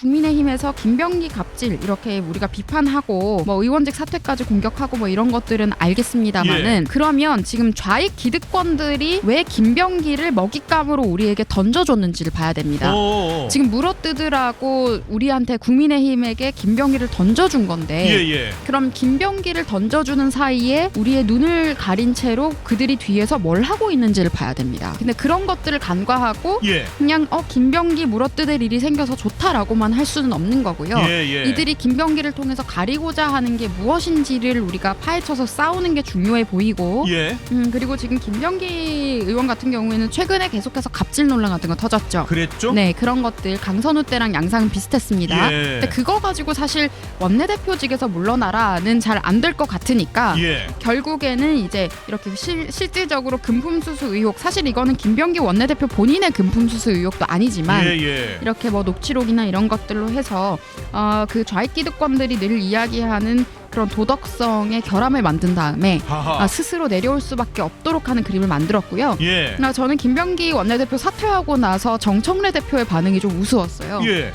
국민의힘에서 김병기 갑질 이렇게 우리가 비판하고 뭐 의원직 사퇴까지 공격하고 뭐 이런 것들은 알겠습니다만은 그러면 지금 좌익 기득권들이 왜 김병기를 먹잇감으로 우리에게 던져줬는지를 봐야 됩니다. 오. 지금 물어뜯으라고 우리한테 국민의힘에게 김병기를 던져준 건데 예예. 그럼 김병기를 던져주는 사이에 우리의 눈을 가린 채로 그들이 뒤에서 뭘 하고 있는지를 봐야 됩니다. 근데 그런 것들을 간과하고 예. 그냥 어 김병기 물어뜯을 일이 생겨서 좋다라고만 할 수는 없는 거고요. 예 예. 이들이 김병기를 통해서 가리고자 하는 게 무엇인지를 우리가 파헤쳐서 싸우는 게 중요해 보이고 예. 음, 그리고 지금 김병기 의원 같은 경우에는 최근에 계속해서 갑질 논란 같은 거 터졌죠. 그랬죠? 네 그런 것들 강선우 때랑 양상은 비슷했습니다. 예. 근데 그거 가지고 사실 원내대표직에서 물러나라는 잘 안 될 것 같으니까 예. 결국에는 이제 이렇게 실, 실질적으로 금품수수 의혹 사실 이거는 김병기 원내대표 본인의 금품수수 의혹도 아니지만 예 예. 이렇게 뭐 녹취록이나 이런 것 들로 해서 어, 그 좌익 기득권들이 늘 이야기하는 그런 도덕성의 결함을 만든 다음에 하하. 아, 스스로 내려올 수밖에 없도록 하는 그림을 만들었고요. 예. 나 저는 김병기 원내대표 사퇴하고 나서 정청래 대표의 반응이 좀 우스웠어요. 예.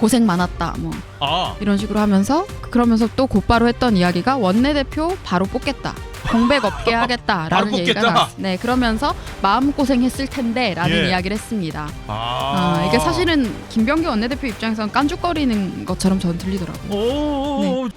고생 많았다 뭐 아. 이런 식으로 하면서 그러면서 또 곧바로 했던 이야기가 원내대표 바로 뽑겠다. 공백 없게 하겠다라는 얘기가 뽑겠다. 나왔. 네 그러면서 마음 고생했을 텐데라는 예. 이야기를 했습니다. 아. 아, 이게 사실은 김병기 원내대표 입장에서는 깐죽거리는 것처럼 저는 들리더라고요. 오.